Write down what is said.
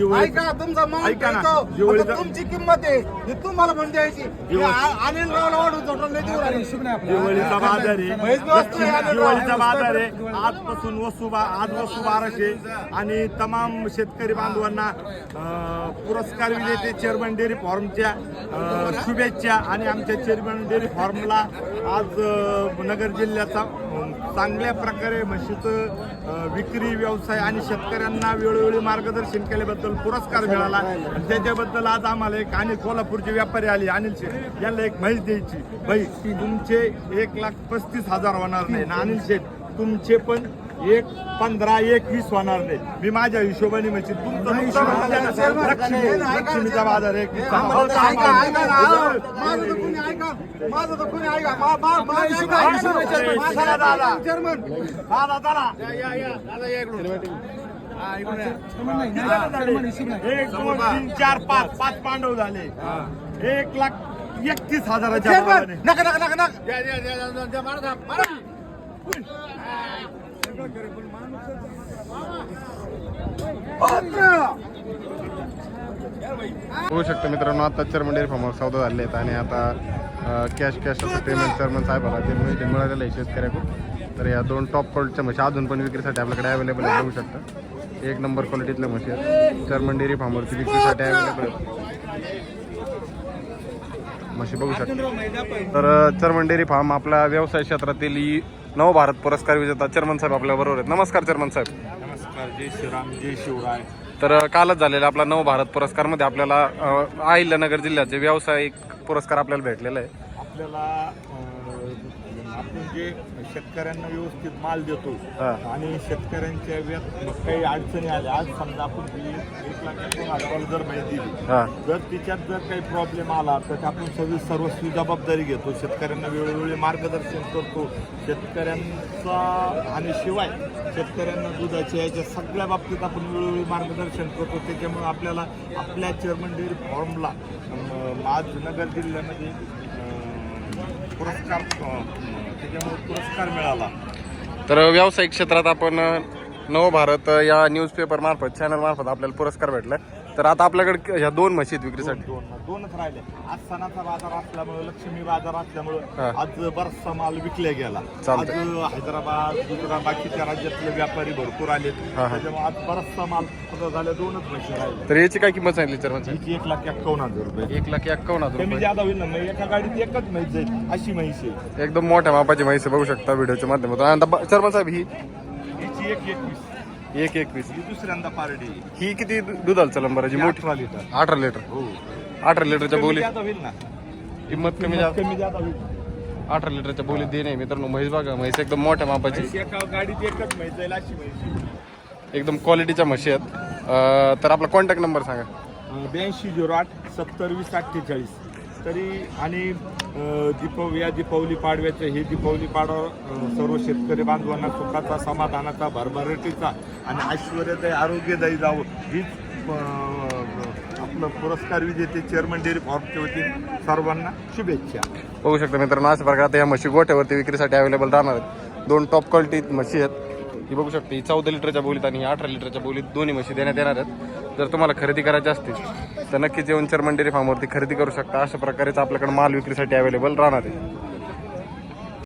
दिवाळी- ऐका तुमचा मान ऐका ना, तुमची किंमत आहे. ही तुम्हाला पण द्यायची. दिवाळी- आ- अनिल रावला वाढून जोडून लय देऊ राहिले. दिवाळीचा बाजार म्हैस आहे, दिवाळीचा बाजार आहे आजपासून वस्तू बा आज वस्तू बाराशे आणि तमाम शेतकरी बांधवांना अं, पुरस्कार विजेते चेअरमन डेअरी फॉर्मच्या अं, शुभेच्छा. आणि आमच्या चेअरमन डेअरी फॉर्मला आज अं, नगर जिल्ह्याचा चांगल्या प्रकारे म्हशीचं विक्री व्यवसाय आणि शेतकऱ्यांना वेळोवेळी मार्गदर्शन केल्याबद्दल पुरस्कार मिळाला. आणि त्याच्याबद्दल आज आम्हाला एक आणि कोल्हापूरचे व्यापारी आले अनिल शेठ. यांना एक म्हैस द्यायची. भाई तुमचे एक लाख पस्तीस हजार होणार नाही ना अनिल शेठ? तुमचे पण एक पंधरा एक वीस होणार नाही. मी माझ्या हिशोबाने म्हणजे तुमचं लक्ष्मीचा बाजार एक एक दोन तीन चार पाच. पाच पांडव झाले. एक लाख एकतीस हजाराच्या. नका नका नका नका. होऊ शकतं मित्रांनो आता चर्मन डेअरी फार्मवर सौदा झाले आहेत आणि आता कॅश कॅश असं पेमेंट चर्मन साहेबाला. ते मिळते मिळालेलं आहे शेतकऱ्याकडून. तर या दोन टॉप क्वालिटीच्या म्हशी अजून पण विक्रीसाठी आपल्याकडे अवेलेबल आहे बघू शकता. एक नंबर क्वालिटीतल्या म्हशी आहेत. चर्मन डेअरी फार्मवरती विक्रीसाठी अवेलेबल आहेत. म्हशी बघू शकता. तर चर्मन डेअरी फार्म आपल्या व्यवसाय क्षेत्रातील ई- नवभारत पुरस्कार विजेता चर्मन साहेब आपल्या बरोबर आहेत. नमस्कार चर्मन साहेब. नमस्कार जय श्रीराम जय शिवराय. तर कालच झालेल्या आपला नव भारत पुरस्कारमध्ये आपल्याला अहिल्यानगर जिल्ह्याचे व्यावसायिक पुरस्कार आपल्याला भेटलेला आहे आपल्याला अं, आपण जे शेतकऱ्यांना व्यवस्थित माल देतो. आणि शेतकऱ्यांच्या व्यात काही अडचणी आल्या आज समजा आपण एक लाख जर माहिती दिली जर तिच्यात जर काही प्रॉब्लेम आला तर आपण सर्व सर्वस्वी जबाबदारी घेतो. शेतकऱ्यांना वेळोवेळी मार्गदर्शन करतो. शेतकऱ्यांचा आणि शिवाय शेतकऱ्यांना दुधाच्या याच्या सगळ्या बाबतीत आपण वेळोवेळी मार्गदर्शन करतो. त्याच्यामुळे आपल्याला आपल्या चेअरमन डेअरी फॉर्मला आज नगर जिल्ह्यामध्ये पुरस्कार त्याच्यामुळे पुरस्कार मिळाला. तर व्यावसायिक क्षेत्रात आपण नवभारत या न्यूजपेपर मार्फत चॅनल मार्फत आपल्याला पुरस्कार भेटलाय. तर आता आपल्याकडे ह्या दोन म्हशी आहेत विक्रीसाठी. दोन दोनच राहिले. आज सणाचा बाजार असल्यामुळे लक्ष्मी बाजार असल्यामुळे हा. आज बराचसा माल विकल्या गेला. आज चालतंय. हैदराबाद गुजरात बाकीच्या राज्यातले व्यापारी भरपूर आले हा, हा. त्याच्यामुळे आज बराचसा माल झाले दोनच म्हशी राहिले तर याची काय किंमत सांगितली साहेब? हिची एक लाख एक्कावन्न हजार रुपये. एक लाख एक्कावन्न हजार कमी रुपये. ज्यादा होईल ना मग एका गाडीत एकच म्हैस जाईल अशी म्हैस आहे. एकदम मोठ्या मापाची म्हैस आहे, बघू शकता व्हिडिओच्या माध्यमातून. आणि आता ब- चर्मन साहेब ही हिची एक एकवीस. एक एकवीस ही दुसऱ्यांदा पारडी. आहे. ही किती दुधाला चलन बरं जी ही मोठी? अठरा लिटर. अठरा लिटर. हो. अठरा लिटरच्या बोली होईल ना. किंमत कमी जास्त कमी ज्यादा होईल. अठरा लिटरच्या बोलीत देणे मित्रांनो म्हैस बघा म्हैस एकदम मोठ्या मापाची. म्हैस एका गाडीत एकच म्हैस जाईल अशी म्हैस आहे. एकदम क्वालिटीच्या म्हशी आहेत. अं, तर आपला कॉन्टॅक्ट नंबर सांगा. ब्याऐंशी झिरो आठ सत्तर वीस अठ्ठेचाळीस. तरी आणि अं, या दीपावली पाडव्याचं हे दीपावली पाडवा सर्व शेतकरी बांधवांना सुखाचा समाधानाचा भरभराटीचा आणि ऐश्वर्यदायी आरोग्यदायी जावं हीच आपलं पुरस्कार विजेते चेअरमन डेअरी फॉर्मच्या वतीने सर्वांना शुभेच्छा. बघू शकता मित्रांनो अशा प्रकारे या म्हशी गोठ्यावरती विक्रीसाठी अवेलेबल राहणार आहेत. दोन टॉप क्वालिटी म्हशी आहेत. ही बघू शकते ही चौदा लिटरच्या बोलीत आणि अठरा लिटरच्या बोलीत दोन्ही म्हशी देण्यात येणार आहेत. जर तुम्हाला खरेदी करायची असतील तर नक्कीच येऊन चर्मन डेअरी फार्मवरती खरेदी करू शकता. अशा प्रकारेच आपल्याकडे माल विक्रीसाठी अवेलेबल राहणार आहे.